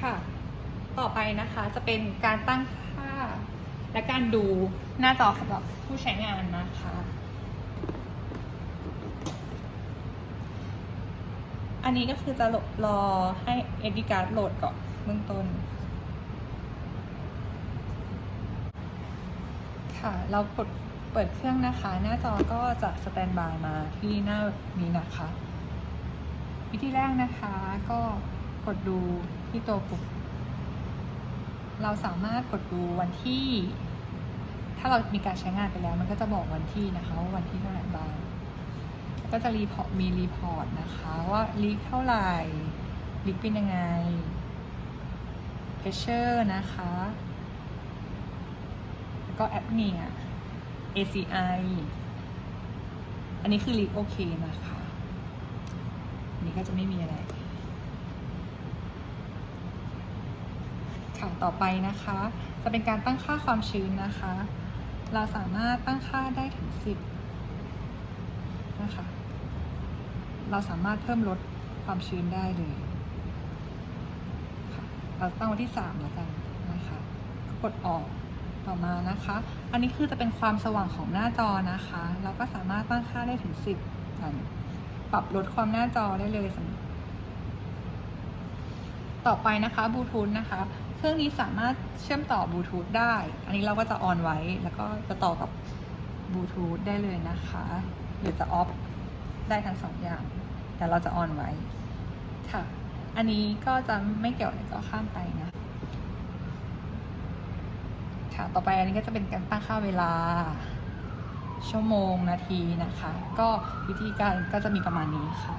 ค่ะ ต่อไปนะคะจะเป็นการตั้งค่า และการดูหน้าจอสำหรับผู้ใช้งานนะคะอันนี้ก็คือจะรอให้ SD card โหลดก่อนเบื้องต้น ค่ะ เรากดเปิดเครื่องนะคะ หน้าจอก็จะสแตนบายมาที่หน้านี้นะคะ วิธีแรกนะคะก็ กดดูที่ตัวปุ่มเราสามารถกดดูวันที่ ถ้าเรามีการใช้งานไปแล้ว มันก็จะบอกวันที่นะคะว่าวันที่เท่าไหร่บ้างก็จะรีพอร์ตมีรีพอร์ตนะคะว่าลีกเท่าไหร่ลีกเป็นยังไงเพชเชอร์นะคะแล้วก็แอปเนีย ACI อันนี้คือลีกโอเคนะคะ อันนี้ก็จะไม่มีอะไร ค่ะต่อไปนะคะ จะเป็นการตั้งค่าความชื้นนะคะ เราสามารถตั้งค่าได้ถึง 10 นะคะ เราสามารถเพิ่มลดความชื้นได้เลยเราตั้งไว้ที่3แล้วกันนะคะ กดออกต่อมานะคะ อันนี้คือจะเป็นความสว่างของหน้าจอนะคะ เราก็สามารถตั้งค่าได้ถึง 10กันปรับลดความหน้าจอได้เลยสำหรับต่อไปนะคะบลูทูธนะคะ เครื่องนี้สามารถเชื่อมต่อบลูทูธได้ อันนี้เราก็จะออนไว้ แล้วก็จะต่อกับบลูทูธได้เลยนะคะ หรือจะออฟได้ทั้งสองอย่าง แต่เราจะออนไว้ ค่ะ อันนี้ก็จะไม่เกี่ยวอะไรก็ข้ามไปนะ ค่ะ ต่อไปอันนี้ก็จะเป็นการตั้งค่าเวลา ชั่วโมงนาทีนะคะ ก็วิธีการก็จะมีประมาณนี้ค่ะ